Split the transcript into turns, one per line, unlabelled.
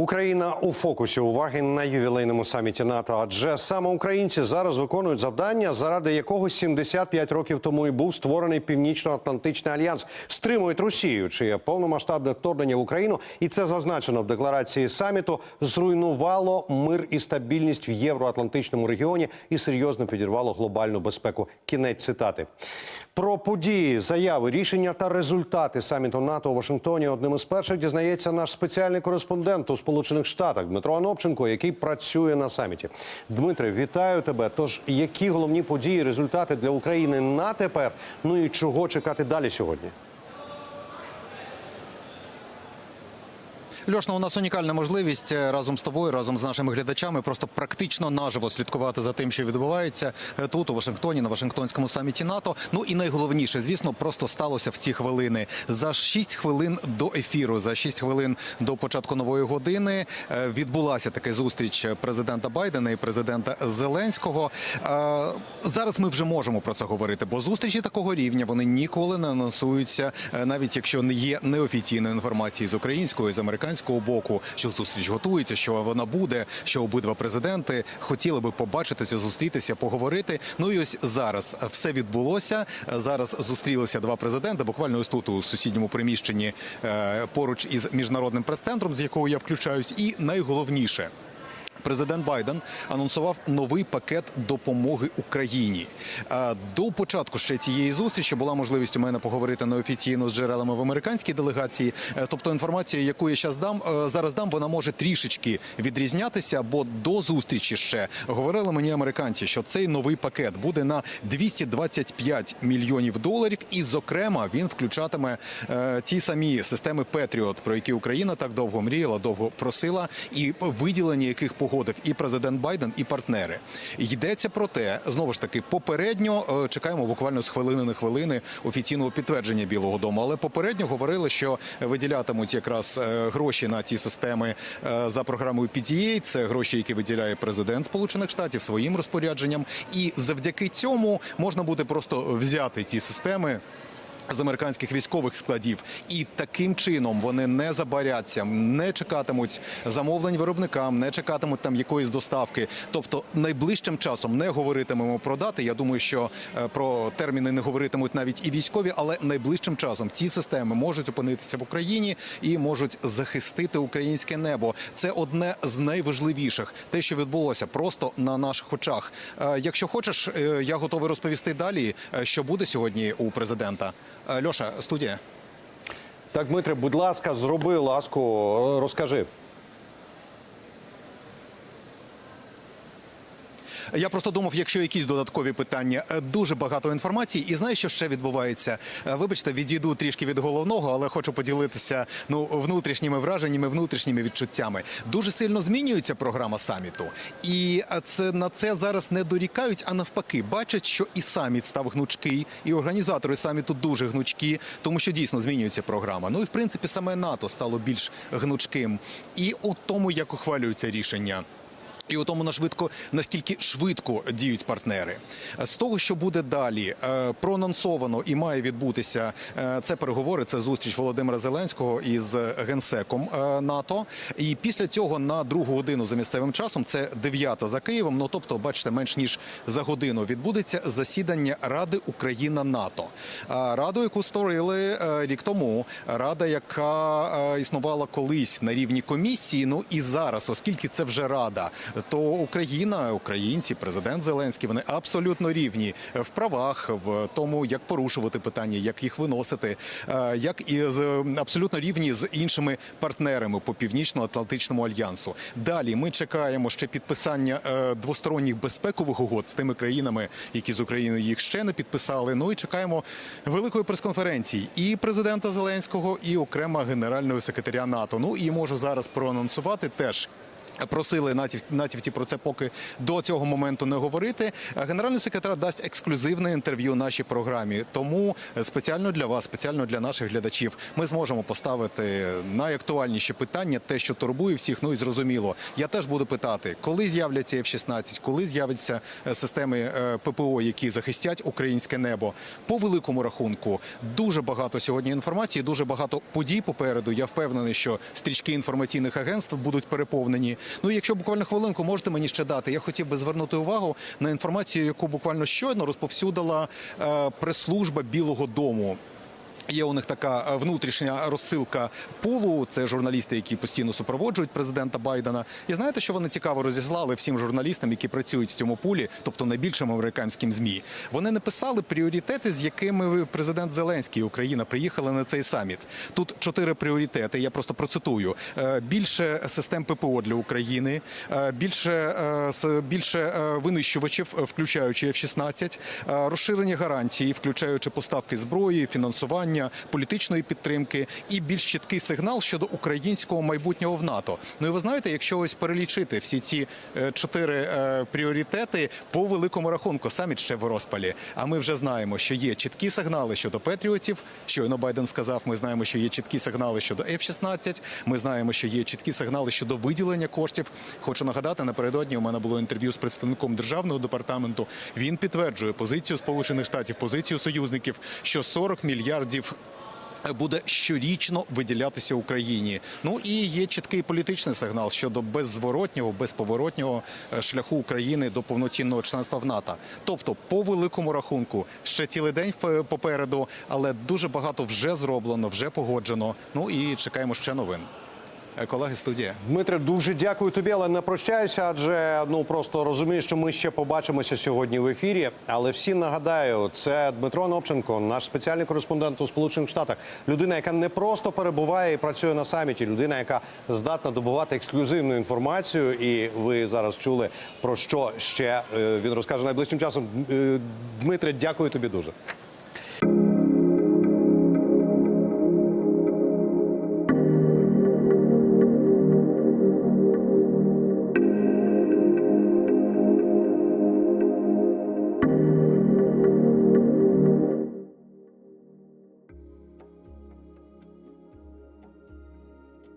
Україна у фокусі уваги на ювілейному саміті НАТО. Адже саме українці зараз виконують завдання, заради якого 75 років тому і був створений Північно-Атлантичний альянс. Стримують Росію, чиє повномасштабне вторгнення в Україну, і це зазначено в декларації саміту. Зруйнувало мир і стабільність в євроатлантичному регіоні і серйозно підірвало глобальну безпеку. Кінець цитати. Про події, заяви, рішення та результати саміту НАТО у Вашингтоні одним із перших дізнається наш спеціальний кореспондент у Сполучених Штатах Дмитро Анопченко, який працює на саміті. Дмитре, вітаю тебе. Тож, які головні події, результати для України на тепер? Ну і чого чекати далі сьогодні?
Льошна, у нас унікальна можливість е, разом з тобою, разом з нашими глядачами, просто практично наживо слідкувати за тим, що відбувається е, тут, у Вашингтоні, на Вашингтонському саміті НАТО. Ну і найголовніше, звісно, просто сталося в ці хвилини. За 6 хвилин до ефіру, за 6 хвилин до початку нової години е, відбулася така зустріч президента Байдена і президента Зеленського. Зараз ми вже можемо про це говорити, бо зустрічі такого рівня вони ніколи не анонсуються, навіть якщо не є неофіційної інформації з українського і з американського боку, що зустріч готується, що вона буде, що обидва президенти хотіли би побачитися, зустрітися, поговорити. Ну і ось зараз все відбулося. Зараз зустрілися два президенти. Буквально ось тут у сусідньому приміщенні е, поруч із міжнародним прес-центром, з якого я включаюсь, і найголовніше. Президент Байден анонсував новий пакет допомоги Україні. Е, До початку ще цієї зустрічі була можливість у мене поговорити неофіційно з джерелами в американській делегації. Е, Тобто інформація, яку я зараз дам, е, зараз дам, вона може трішечки відрізнятися. Бо до зустрічі ще говорили мені американці, що цей новий пакет буде на 225 мільйонів доларів, і зокрема він включатиме ті самі системи Петріот, про які Україна так довго мріяла, довго просила, і виділення яких погодив і президент Байден, і партнери. Йдеться про те, знову ж таки, попередньо е, чекаємо буквально з хвилини на хвилини офіційного підтвердження Білого Дому. Але попередньо говорили, що виділятимуть якраз е, гроші на ці системи е, за програмою PDA. Це гроші, які виділяє президент Сполучених Штатів своїм розпорядженням, і завдяки цьому можна буде просто взяти ці системи з американських військових складів, і таким чином вони не забаряться, не чекатимуть замовлень виробникам, не чекатимуть там якоїсь доставки. Тобто найближчим часом не говоритимемо про дати. Я думаю, що е, про терміни не говоритимуть навіть і військові, але найближчим часом ці системи можуть опинитися в Україні і можуть захистити українське небо. Це одне з найважливіших, те, що відбулося просто на наших очах. Е, Якщо хочеш, е, я готовий розповісти далі, що буде сьогодні у президента. Льоша, студія.
Так, Дмитре, будь ласка, зроби ласку, розкажи.
Я просто думав, якщо якісь додаткові питання, Е, дуже багато інформації. І знаєш, що ще відбувається? Е, Вибачте, відійду трішки від головного, але хочу поділитися ну внутрішніми враженнями, внутрішніми відчуттями. Дуже сильно змінюється програма саміту, і е, це на це зараз не дорікають, а навпаки, бачать, що і саміт став гнучкий, і організатори саміту дуже гнучкі, тому що дійсно змінюється програма. Ну і в принципі саме НАТО стало більш гнучким, і у тому, як ухвалюються рішення. І у тому на швидко наскільки швидко діють партнери з того, що буде далі, е, проанонсовано і має відбутися е, це переговори. Це зустріч Володимира Зеленського із генсеком е, НАТО. І після цього на другу годину за місцевим часом це дев'ята за Києвом. Ну тобто, бачите, менш ніж за годину відбудеться засідання Ради Україна НАТО. Раду, яку створили рік тому, рада, яка існувала колись на рівні комісії. Ну і зараз, оскільки це вже рада, то Україна, українці, президент Зеленський, вони абсолютно рівні в правах, в тому, як порушувати питання, як їх виносити, е, як і з абсолютно рівні з іншими партнерами по північно-атлантичному альянсу. Далі ми чекаємо ще підписання е, двосторонніх безпекових угод з тими країнами, які з Україною їх ще не підписали. Ну і чекаємо великої прес-конференції і президента Зеленського, і окремо генерального секретаря НАТО. Ну і можу зараз проанонсувати теж Просили натів, натівці про це поки до цього моменту не говорити. Е, Генеральний секретар дасть ексклюзивне інтерв'ю нашій програмі. Тому е, спеціально для вас, спеціально для наших глядачів, ми зможемо поставити найактуальніші питання, те, що турбує всіх. Ну і зрозуміло. Я теж буду питати, коли з'являться F-16, коли з'являться е, системи ППО, які захистять українське небо. По великому рахунку дуже багато сьогодні інформації, дуже багато подій попереду. Я впевнений, що стрічки інформаційних агентств будуть переповнені. Ну, якщо буквально хвилинку можете мені ще дати, я хотів би звернути увагу на інформацію, яку буквально щойно розповсюдила е, прес-служба Білого Дому. Є у них така е, внутрішня розсилка пулу. Це журналісти, які постійно супроводжують президента Байдена. І знаєте, що вони цікаво розіслали всім журналістам, які працюють в цьому пулі, тобто найбільшим американським змі. Вони написали пріоритети, з якими президент Зеленський і Україна приїхали на цей саміт. Тут чотири пріоритети. Я просто процитую: Е, більше систем ППО для України, е, більше більше винищувачів, включаючи F-16, е, розширення гарантій, включаючи поставки зброї, фінансування, політичної підтримки і більш чіткий сигнал щодо українського майбутнього в НАТО. Ну і ви знаєте, якщо ось перелічити всі ці е, чотири е, пріоритети по великому рахунку, саміт ще в розпалі. А ми вже знаємо, що є чіткі сигнали щодо Петріотів. Щойно Байден сказав, ми знаємо, що є чіткі сигнали щодо F-16, Ми знаємо, що є чіткі сигнали щодо виділення коштів. Хочу нагадати, напередодні у мене було інтерв'ю з представником державного департаменту. Він підтверджує позицію Сполучених Штатів, позицію союзників, що 40 мільярдів. Буде щорічно виділятися Україні. Ну і є чіткий політичний сигнал щодо беззворотнього, безповоротнього е, шляху України до повноцінного членства в НАТО. Тобто, по великому рахунку, ще цілий день попереду, але дуже багато вже зроблено, вже погоджено. Ну і чекаємо ще новин. Е, Колеги, студія.
Дмитре, дуже дякую тобі, але не прощаюся, адже ну просто розумію, що ми ще побачимося сьогодні в ефірі. Але всім нагадаю, це Дмитро Новченко, наш спеціальний кореспондент у Сполучених Штатах. Людина, яка не просто перебуває і працює на саміті, людина, яка здатна добувати ексклюзивну інформацію. І ви зараз чули про що ще е, він розкаже найближчим часом. Е, Дмитре, дякую тобі дуже.